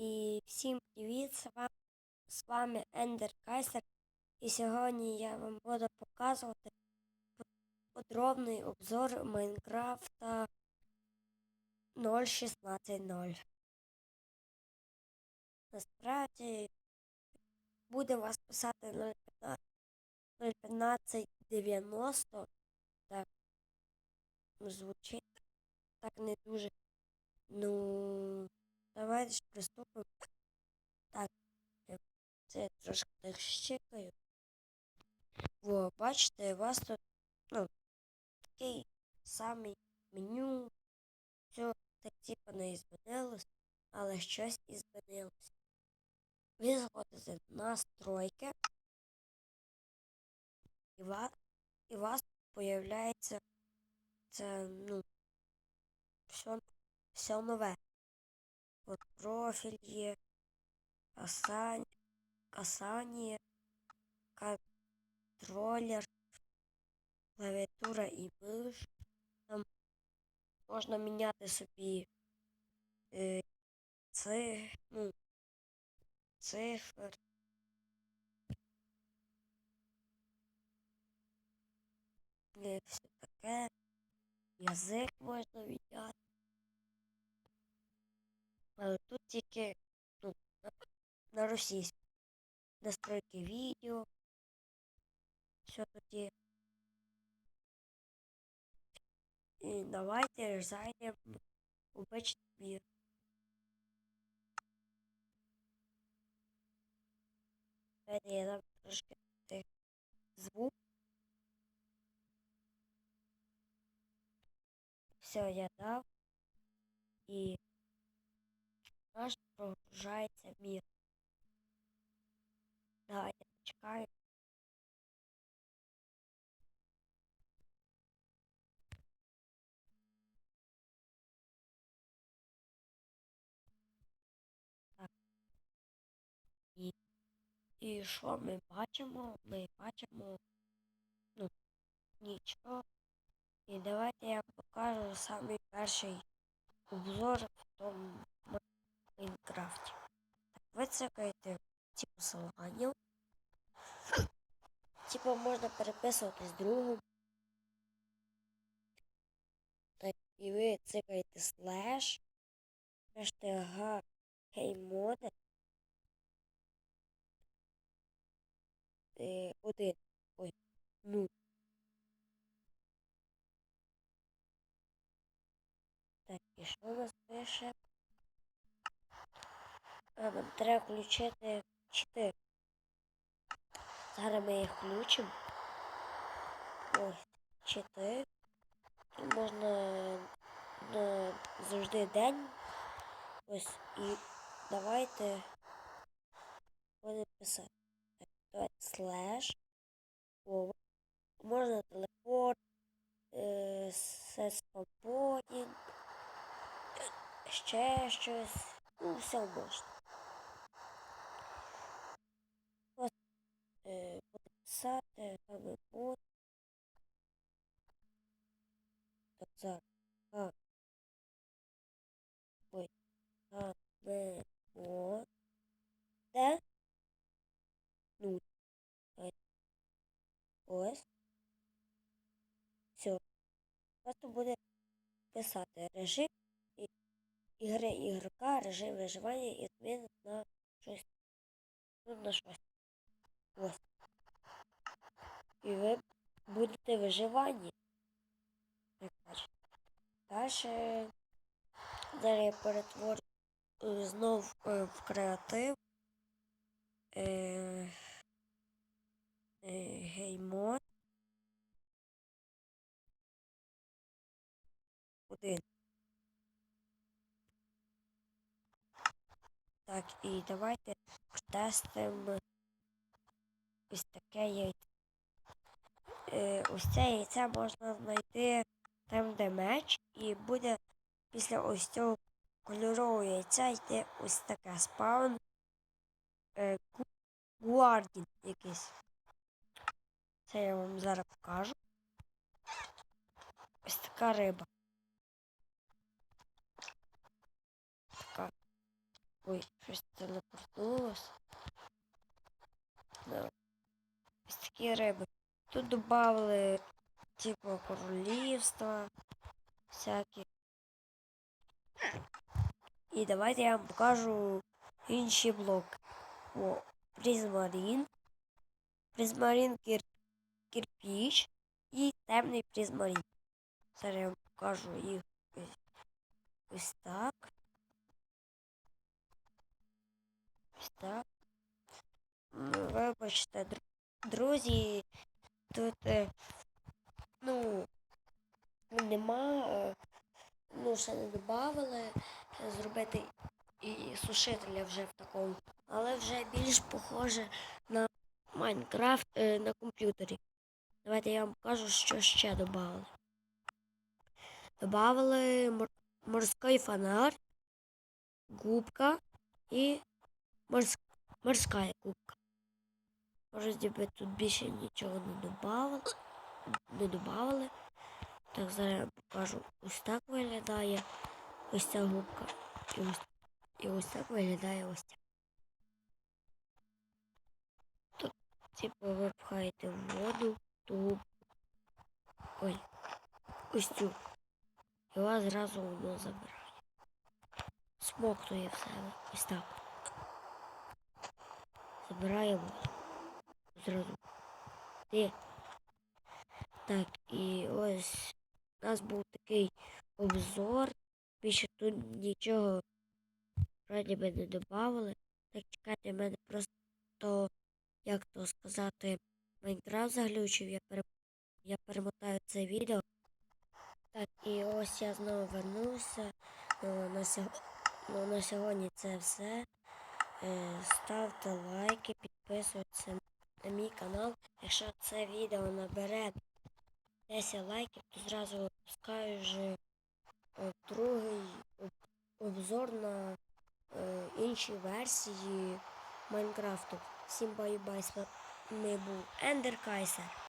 І всім привіт! З вами, з вами Ендер Кайсер. І сьогодні я вам буду показувати подробний обзор Майнкрафта 0.16.0. Насправді буде вас писати 0.15 0.15.90. Так звучить так не дуже. Ну, давайте ж приступимо. Так, я це трошки так щекаю. Во, бачите, у вас тут, ну, такий самий меню. Все так типу не змінилось, але щось і змінилось. Ви заходите на настройки, і, ва, і у вас появляється це, ну, все, все нове. От профіль є, касання, касання, контролер, клавіатура і миш. Там можна міняти собі е, ци, ну, цифр. Все таке. Язик можна міняти. Тут тільки ну, на, російську. Настройки відео. Тут є. І давайте зайдемо у мір. Я дам трошки звук. Все, я дав. І наш прогружається мір. Да, я чекаю. Так. І, і що ми бачимо? Ми бачимо ну, нічого. І давайте я покажу самий перший обзор в тому Майнкрафті. Ви цикаєте ці посилання. Типу можна переписуватись з другом. Так, і ви цикаєте слеш. Пишете ага, хей. Е, один. Ой, ну. Так, і що у нас пише? Треба включити 4. Зараз ми їх включимо. Ось, 4. І можна на завжди день. Ось і давайте будемо писати. Давайте слеш. Можна телефон, е, ще щось. Ну, все можна. Ось е, буде писати, саме буде. Так, зараз. А. Ой. А, не, о. Де? Ну. Давайте. Ось. Все. Просто буде писати режим ігри ігрока, режим виживання і зміни на щось. Ну, на щось. Ось. І ви будете бачите. Далі. Далі я перетворю е, знов е, в креатив. Е, Один. Так, і давайте тестимо ось таке яйце. Ось це яйце можна знайти там, де меч, і буде після ось цього кольорового яйця йде ось таке спаун е, гуардін якийсь. Це я вам зараз покажу. Ось така риба. Така. Ой, щось телепортнулось. Да. Ось такі риби. Тут додали, типу, королівства, всякі. І давайте я вам покажу інші блоки. О, призмарін. Призмарін кір... кирпіч і темний призмарін. Зараз я вам покажу їх ось так. Так. Вибачте, друзі, тут е, ну нема, е, ну ще не додавали зробити і сушителя вже в такому, але вже більш похоже на Майнкрафт е, на комп'ютері. Давайте я вам покажу, що ще додали. Добавили мор- морський фонар, губка і морськ... морська губка. Вроді би тут більше нічого не додавали. Не додавали. Так, зараз я покажу. Ось так виглядає ось ця губка. І ось, і ось так виглядає ось ця. Тут, типу, ви пхаєте в воду ту губку. Ой, ось цю. І вас зразу воно забирає. Смоктує в себе. Ось так. Забирає воду. Зразу. Ти. Так, і ось у нас був такий обзор. Більше тут нічого вроді би не додавали. Так чекайте, в мене просто, як то сказати, Майнкрафт заглючив, я, пере... я перемотаю це відео. Так, і ось я знову вернувся. Ну, на, сьогодні, ну, на сьогодні це все. Е, ставте лайки, підписуйтесь на мій канал. Якщо це відео набере 10 лайків, то зразу випускаю вже е, другий обзор на е, інші версії Майнкрафту. Всім бай-бай, з вами був Ендер Кайсер.